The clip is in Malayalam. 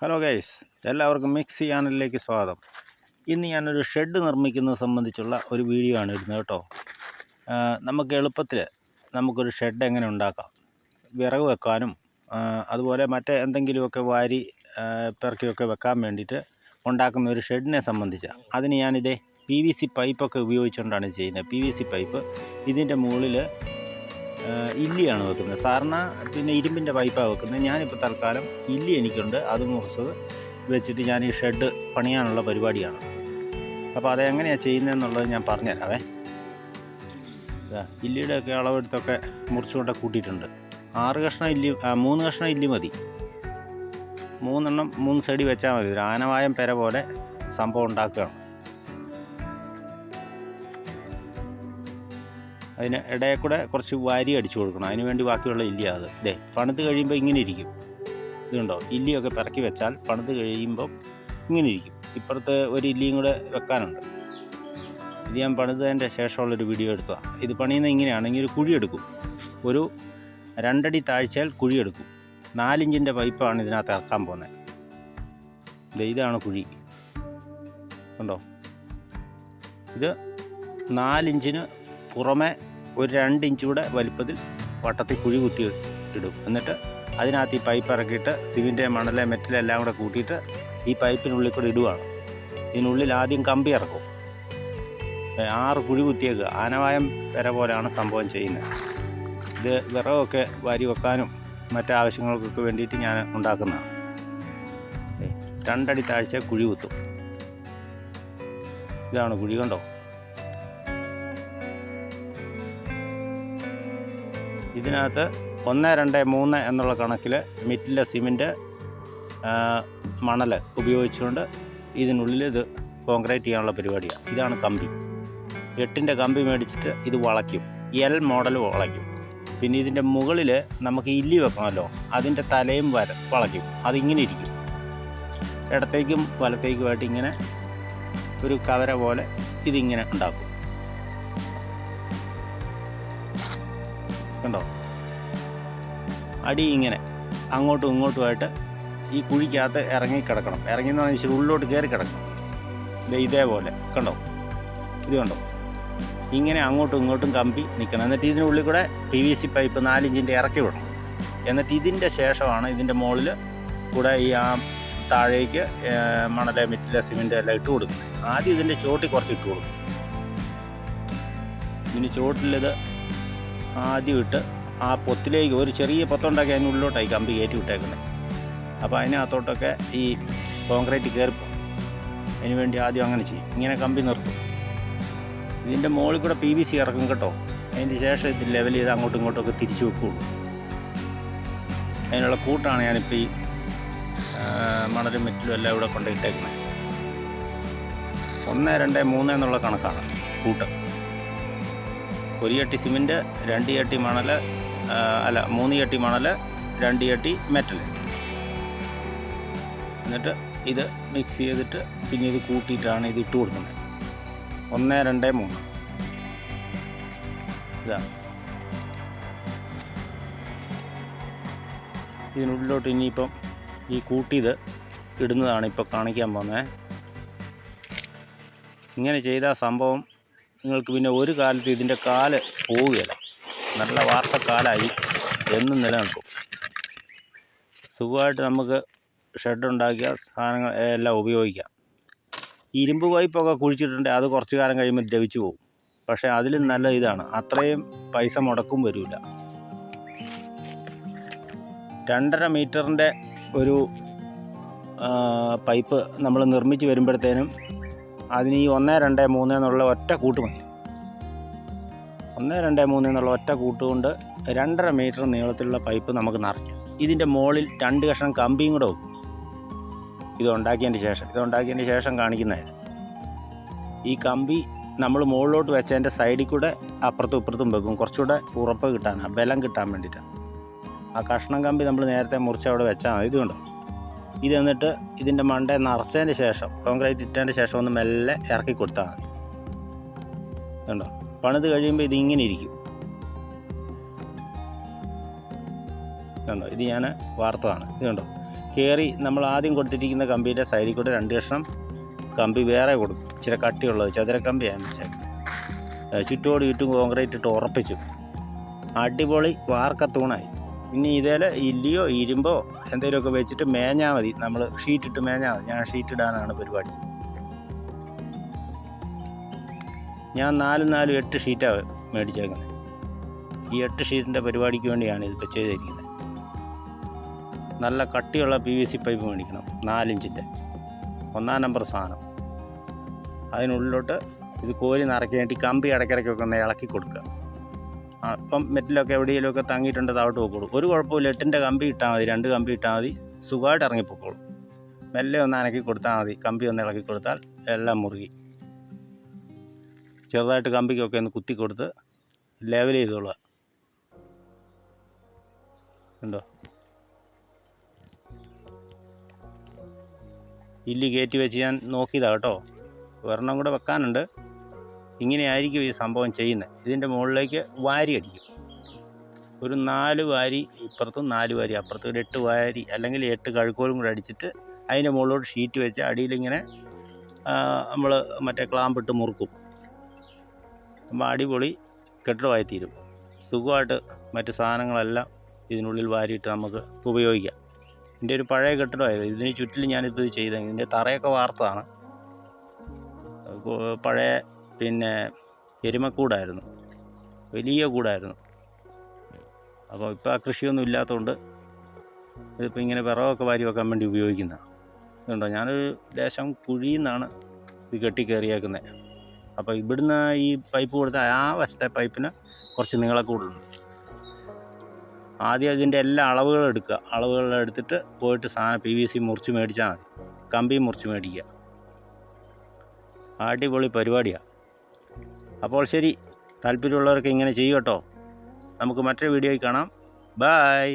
ഹലോ ഗൈസ് എല്ലാവർക്കും മിക്സ് ചാനലിലേക്ക് സ്വാഗതം. ഇന്ന് ഞാനൊരു ഷെഡ് നിർമ്മിക്കുന്നത് സംബന്ധിച്ചുള്ള ഒരു വീഡിയോ ആണ് ഇടുന്നത് കേട്ടോ. നമുക്ക് എളുപ്പത്തിൽ നമുക്കൊരു ഷെഡ് എങ്ങനെ ഉണ്ടാക്കാം വിറക് വെക്കാനും അതുപോലെ മറ്റേ എന്തെങ്കിലുമൊക്കെ വാരി പെറുക്കിയൊക്കെ വെക്കാൻ വേണ്ടിയിട്ട് ഉണ്ടാക്കുന്ന ഒരു ഷെഡിനെ സംബന്ധിച്ച്. അതിന് ഞാനിതേ പി വി സി പൈപ്പൊക്കെ ഉപയോഗിച്ചുകൊണ്ടാണ് ചെയ്യുന്നത്. പി വി സി പൈപ്പ് ഇതിന്റെ മുകളിൽ ഇല്ലിയാണ് വെക്കുന്നത്. സാറിന് പിന്നെ ഇരുമ്പിന്റെ പൈപ്പാണ് വെക്കുന്നത്. ഞാനിപ്പോൾ തൽക്കാലം ഇല്ലി എനിക്കുണ്ട്. അത് മുറിച്ചത് വെച്ചിട്ട് ഞാൻ ഈ ഷെഡ് പണിയാനുള്ള പരിപാടിയാണ്. അപ്പോൾ അതെങ്ങനെയാണ് ചെയ്യുന്നതെന്നുള്ളത് ഞാൻ പറഞ്ഞുതരാവേ. ഇല്ലിയുടെയൊക്കെ അളവെടുത്തൊക്കെ മുറിച്ചുകൊണ്ട് കൂട്ടിയിട്ടുണ്ട്. ആറ് കഷ്ണം ഇല്ലി മൂന്ന് കഷ്ണം ഇല്ലി മതി. മൂന്നെണ്ണം മൂന്ന് സൈഡിൽ വെച്ചാൽ മതി. ഒരു ആനവായം പെര പോലെ സംഭവം ഉണ്ടാക്കുകയാണ്. അതിന് ഇടയിൽ കൂടെ കുറച്ച് വാരി അടിച്ചു കൊടുക്കണം. അതിന് വേണ്ടി ബാക്കിയുള്ള ഇല്ലി അത്. ദേ പണിത് കഴിയുമ്പോൾ ഇങ്ങനെ ഇരിക്കും. ഇതുണ്ടോ? ഇല്ലിയൊക്കെ പിറക്കി വെച്ചാൽ പണിത് കഴിയുമ്പോൾ ഇങ്ങനെ ഇരിക്കും. ഇപ്പുറത്ത് ഒരു ഇല്ലിയും കൂടെ വെക്കാനുണ്ട്. ഇത് ഞാൻ പണിതതിന്റെ ശേഷമുള്ളൊരു വീഡിയോ എടുത്തതാണ് ഇത് പണിയുന്നത് ഇങ്ങനെയാണെങ്കിൽ ഇങ്ങനെ ഒരു കുഴി എടുക്കും. ഒരു രണ്ടടി താഴ്ചയാൽ കുഴി എടുക്കും. നാലിഞ്ചിന്റെ പൈപ്പാണ് ഇതിനകത്ത് ഇറക്കാൻ പോകുന്നത്. ഇതാണ് കുഴി. കണ്ടോ? ഇത് നാലിഞ്ചിന് പുറമെ ഒരു രണ്ട് ഇഞ്ച് കൂടെ വലിപ്പത്തിൽ വട്ടത്തിൽ കുഴി കുത്തി ഇടും. എന്നിട്ട് അതിനകത്ത് ഈ പൈപ്പ് ഇറക്കിയിട്ട് സിമിന്റെ മണൽ മെറ്റൽ എല്ലാം കൂടെ കൂട്ടിയിട്ട് ഈ പൈപ്പിനുള്ളിൽ കൂടെ ഇടുവാണ്. ഇതിനുള്ളിൽ ആദ്യം കമ്പി ഇറക്കും. ആറ് കുഴി കുത്തിയേക്കുക. ആനവായം വര പോലെയാണ് സംഭവം ചെയ്യുന്നത്. ഇത് വിറകൊക്കെ വാരി വെക്കാനും മറ്റാവശ്യങ്ങൾക്കൊക്കെ വേണ്ടിയിട്ട് ഞാൻ ഉണ്ടാക്കുന്നതാണ്. രണ്ടടി താഴ്ച കുഴി കുത്തും. ഇതാണ് കുഴി കണ്ടോ? ഇതിനകത്ത് ഒന്ന് രണ്ട് മൂന്ന് എന്നുള്ള കണക്കിൽ മിറ്റിലെ സിമെന്റ് മണൽ ഉപയോഗിച്ചുകൊണ്ട് ഇതിനുള്ളിൽ ഇത് കോൺക്രീറ്റ് ചെയ്യാനുള്ള പരിപാടിയാണ്. ഇതാണ് കമ്പി. എട്ടിന്റെ കമ്പി മേടിച്ചിട്ട് ഇത് വളയ്ക്കും. L model വളയ്ക്കും. പിന്നെ ഇതിന്റെ മുകളിൽ നമുക്ക് ഇല്ലി വെക്കണമല്ലോ. അതിന്റെ തലയും വര വളയ്ക്കും. അതിങ്ങനെ ഇരിക്കും. ഇടത്തേക്കും വലത്തേക്കുമായിട്ട് ഇങ്ങനെ ഒരു കവര പോലെ ഇതിങ്ങനെ ഉണ്ടാക്കും. കണ്ടോ? അടി ഇങ്ങനെ അങ്ങോട്ടും ഇങ്ങോട്ടുമായിട്ട് ഈ കുഴിക്കകത്ത് ഇറങ്ങി കിടക്കണം. ഇറങ്ങി എന്ന് പറഞ്ഞാൽ ഉള്ളിലോട്ട് കയറി കിടക്കണം. ഇതേപോലെ കണ്ടോ? ഇത് കണ്ടോ? ഇങ്ങനെ അങ്ങോട്ടും ഇങ്ങോട്ടും കമ്പി നിൽക്കണം എന്നിട്ട് ഇതിനുള്ളിൽ കൂടെ പി വി സി പൈപ്പ് നാലിഞ്ചിന്റെ ഇറക്കി വിടണം. എന്നിട്ട് ഇതിന്റെ ശേഷമാണ് ഇതിന്റെ മുകളിൽ കൂടെ ഈ ആ താഴേക്ക് മണല മണൽ മിറ്റില സിമെന്റ് എല്ലാം ഇട്ട് കൊടുക്കുന്നത്. ആദ്യം ഇതിന്റെ ചോട്ടിൽ കുറച്ച് ഇട്ട് കൊടുക്കും. ഇതിന് ചോട്ടിലിത് ആദ്യം ഇട്ട് ആ പൊത്തിലേക്ക് ഒരു ചെറിയ പൊത്തുണ്ടാക്കി അതിനുള്ളിലോട്ടായി കമ്പി കയറ്റി വിട്ടേക്കുന്നത്. അപ്പോൾ അതിനകത്തോട്ടൊക്കെ ഈ കോൺക്രീറ്റ് കയറിപ്പോകും അതിന് വേണ്ടി ആദ്യം അങ്ങനെ ചെയ്യും. ഇങ്ങനെ കമ്പി നിർത്തും. ഇതിന്റെ മുകളിൽ കൂടെ പി വി സി ഇറക്കും കേട്ടോ. അതിന് ശേഷം ഇത് ലെവൽ ചെയ്ത് അങ്ങോട്ടും ഇങ്ങോട്ടും ഒക്കെ തിരിച്ചു വെക്കുകയുള്ളൂ. അതിനുള്ള കൂട്ടാണ് ഞാനിപ്പോൾ ഈ മണലും മെറ്റിലും എല്ലാം ഇവിടെ കൊണ്ടിട്ടേക്കുന്നത് ഒന്ന് രണ്ട് മൂന്ന് എന്നുള്ള കണക്കാണ് കൂട്ട്. ഒരു ചട്ടി സിമെന്റ് രണ്ട് ചട്ടി മണൽ അല്ല മൂന്ന് ചട്ടി മണൽ രണ്ട് ചട്ടി മെറ്റൽ എന്നിട്ട് ഇത് മിക്സ് ചെയ്തിട്ട് പിന്നെ ഇത് കൂട്ടിയിട്ടാണ് ഇത് ഇട്ട് കൊടുക്കുന്നത്. ഒന്ന് രണ്ട് മൂന്ന്. ഇതാണ് ഇതിനുള്ളിലോട്ട് ഇനിയിപ്പം ഈ കൂട്ടിയത് ഇടുന്നതാണ് ഇപ്പോൾ കാണിക്കാൻ പോകുന്നത്. ഇങ്ങനെ ചെയ്ത സംഭവം നിങ്ങൾക്ക് പിന്നെ ഒരു കാലത്ത് ഇതിന്റെ കാൽ പോവുകയില്ല. നല്ല വാർത്ത കാലായി എന്നും നിലനിൽക്കും. സുഖമായിട്ട് നമുക്ക് ഷെഡുണ്ടാക്കിയ സാധനങ്ങൾ എല്ലാം ഉപയോഗിക്കാം. ഇരുമ്പ് പൈപ്പൊക്കെ കുഴിച്ചിട്ടുണ്ട് അത് കുറച്ച് കാലം കഴിയുമ്പോൾ ദ്രവിച്ചു പോകും. പക്ഷേ അതിലും നല്ല ഇതാണ് അത്രയും പൈസ മുടക്കും വരില്ല രണ്ടര മീറ്ററിന്റെ ഒരു പൈപ്പ് നമ്മൾ നിർമ്മിച്ച് വരുമ്പോഴത്തേനും അതിന് ഈ ഒന്ന് രണ്ട് മൂന്ന് എന്നുള്ള ഒറ്റ കൂട്ട് മതി. ഒന്ന് രണ്ട് മൂന്ന് എന്നുള്ള ഒറ്റ കൂട്ടുകൊണ്ട് രണ്ടര മീറ്റർ നീളത്തിലുള്ള പൈപ്പ് നമുക്ക് നിറയ്ക്കാം ഇതിന്റെ മുകളിൽ രണ്ട് കഷ്ണം കമ്പിയും കൂടെ വെക്കും. ഇത് ഉണ്ടാക്കിയതിന്റെ ശേഷം ഇത് ശേഷം കാണിക്കുന്നതായത് ഈ കമ്പി നമ്മൾ മുകളിലോട്ട് വെച്ചതിന്റെ സൈഡിൽ കൂടെ അപ്പുറത്തും ഇപ്പുറത്തും വെക്കും. കുറച്ചുകൂടെ ഉറപ്പ് കിട്ടാൻ ബലം കിട്ടാൻ വേണ്ടിയിട്ടാണ്. ആ കഷ്ണം കമ്പി നമ്മൾ നേരത്തെ മുറിച്ച് അവിടെ വെച്ചാൽ മതി. ഇതുകൊണ്ട് ഇത് എന്നിട്ട് ഇതിന്റെ മണ്ട നിറച്ചതിന് ശേഷം കോൺക്രീറ്റ് ഇട്ടതിന്റെ ശേഷം ഒന്ന് മെല്ലെ ഇറക്കി കൊടുത്താൽ മതി. കണ്ടോ? പണിത് കഴിയുമ്പോൾ ഇതിങ്ങനെ ഇരിക്കും. കണ്ടോ? ഇത് ഞാൻ വാർത്തതാണ്. ഇത് കണ്ടോ? കയറി നമ്മൾ ആദ്യം കൊടുത്തിരിക്കുന്ന കമ്പിയുടെ സൈഡിൽ കൂടെ രണ്ട് കഷ്ണം കമ്പി വേറെ കൊടുക്കും ഇച്ചിരി കട്ടിയുള്ളത് ചതുരക്കമ്പിയാണ് വെച്ചാൽ ചുറ്റോട് ചുറ്റും കോൺക്രീറ്റ് ഇട്ട് ഉറപ്പിച്ചു. അടിപൊളി വാർക്ക തൂണായി. ഇനി ഇതിൽ ഇല്ലിയോ ഇരുമ്പോ എന്തെങ്കിലുമൊക്കെ വെച്ചിട്ട് മേഞ്ഞാൽ മതി. നമ്മൾ ഷീറ്റിട്ട് മേഞ്ഞാൽ മതി. ഞാൻ ഷീറ്റ് ഇടാനാണ് പരിപാടി. ഞാൻ നാലും നാലും എട്ട് ഷീറ്റാണ് മേടിച്ചേക്കുന്നത്. ഈ എട്ട് ഷീറ്റിന്റെ പരിപാടിക്ക് വേണ്ടിയാണ് ഇതിപ്പോൾ ചെയ്തിരിക്കുന്നത്. നല്ല കട്ടിയുള്ള പി വി സി പൈപ്പ് മേടിക്കണം നാലിഞ്ചിന്റെ ഒന്നാം നമ്പർ സാധനം. അതിനുള്ളിലോട്ട് ഇത് കോരി നിറയ്ക്കാൻ വേണ്ടി കമ്പി ഇടയ്ക്കിടയ്ക്കൊക്കെ ഒന്ന് ഇളക്കി കൊടുക്കുക. അപ്പം മെറ്റിലൊക്കെ എവിടെയെങ്കിലുമൊക്കെ തങ്ങിയിട്ടുണ്ട് അവിടെ പോയിക്കോളും. ഒരു കുഴപ്പമില്ല എട്ടിന്റെ കമ്പി ഇട്ടാൽ മതി രണ്ട് കമ്പി ഇട്ടാൽ മതി സുഖമായിട്ട് ഇറങ്ങിപ്പോക്കോളും. മെല്ലെ ഒന്ന് അനക്കി കൊടുത്താൽ മതി കമ്പി ഒന്ന് ഇളക്കി കൊടുത്താൽ എല്ലാം മുറുകി. ചെറുതായിട്ട് കമ്പിക്കൊക്കെ ഒന്ന് കുത്തി കൊടുത്ത് ലെവൽ ചെയ്തോളുക. ഉണ്ടോ ഇല്ലി കയറ്റി വെച്ച് ഞാൻ നോക്കിയതാണ് കേട്ടോ. ഒരെണ്ണം കൂടെ വെക്കാനുണ്ട്. ഇങ്ങനെയായിരിക്കും ഈ സംഭവം ചെയ്യുന്നത്. ഇതിന്റെ മുകളിലേക്ക് വാരി അടിക്കും. ഒരു നാല് വാരി ഇപ്പുറത്തും നാല് വാരി അപ്പുറത്തും. ഒരു എട്ട് വാരി അല്ലെങ്കിൽ എട്ട് കഴുക്കോലും കൂടെ അടിച്ചിട്ട് അതിന്റെ മുകളിലോട്ട് ഷീറ്റ് വെച്ച് അടിയിലിങ്ങനെ നമ്മൾ മറ്റേ ക്ലാമ്പിട്ട് മുറുക്കും. അപ്പോൾ അടിപൊളി കെട്ടിടമായി തീരും സുഖമായിട്ട് മറ്റ് സാധനങ്ങളെല്ലാം ഇതിനുള്ളിൽ വാരിയിട്ട് നമുക്ക് ഉപയോഗിക്കാം. ഇതിന്റെ ഒരു പഴയ കെട്ടിടമായത് ഇതിന് ചുറ്റിലും ഞാനിപ്പോൾ ഇത് ചെയ്ത. ഇതിന്റെ തറയൊക്കെ വാർത്തതാണ്. പഴയ പിന്നെ എരുമക്കൂടായിരുന്നു. വലിയ കൂടായിരുന്നു. അപ്പോൾ ഇപ്പോൾ ആ കൃഷിയൊന്നും ഇല്ലാത്തതുകൊണ്ട് ഇതിപ്പോൾ ഇങ്ങനെ വിറകൊക്കെ വാരി വെക്കാൻ വേണ്ടി ഉപയോഗിക്കുന്നതാണ് ഇതുണ്ടോ? ഞാനൊരു ലേശം കുഴിയിൽ നിന്നാണ് ഇത് കെട്ടി കയറിയേക്കുന്നത് അപ്പോൾ ഇവിടുന്ന് ഈ പൈപ്പ് കൊടുത്ത ആ വശത്തെ പൈപ്പിന് കുറച്ച് നീളക്കൂടുണ്ട് ആദ്യം ഇതിന്റെ എല്ലാ അളവുകളും എടുക്കുക. അളവുകൾ എടുത്തിട്ട് പോയിട്ട് സാധനം പി വി സി മുറിച്ച് മേടിച്ചാൽ മതി. കമ്പി മുറിച്ച് മേടിക്കുക. അടിപൊളി പരിപാടിയാണ് അപ്പോൾ ശരി. താല്പര്യമുള്ളവർക്ക് ഇങ്ങനെ ചെയ്യട്ടോ നമുക്ക് മറ്റൊരു വീഡിയോയിൽ കാണാം. ബായ്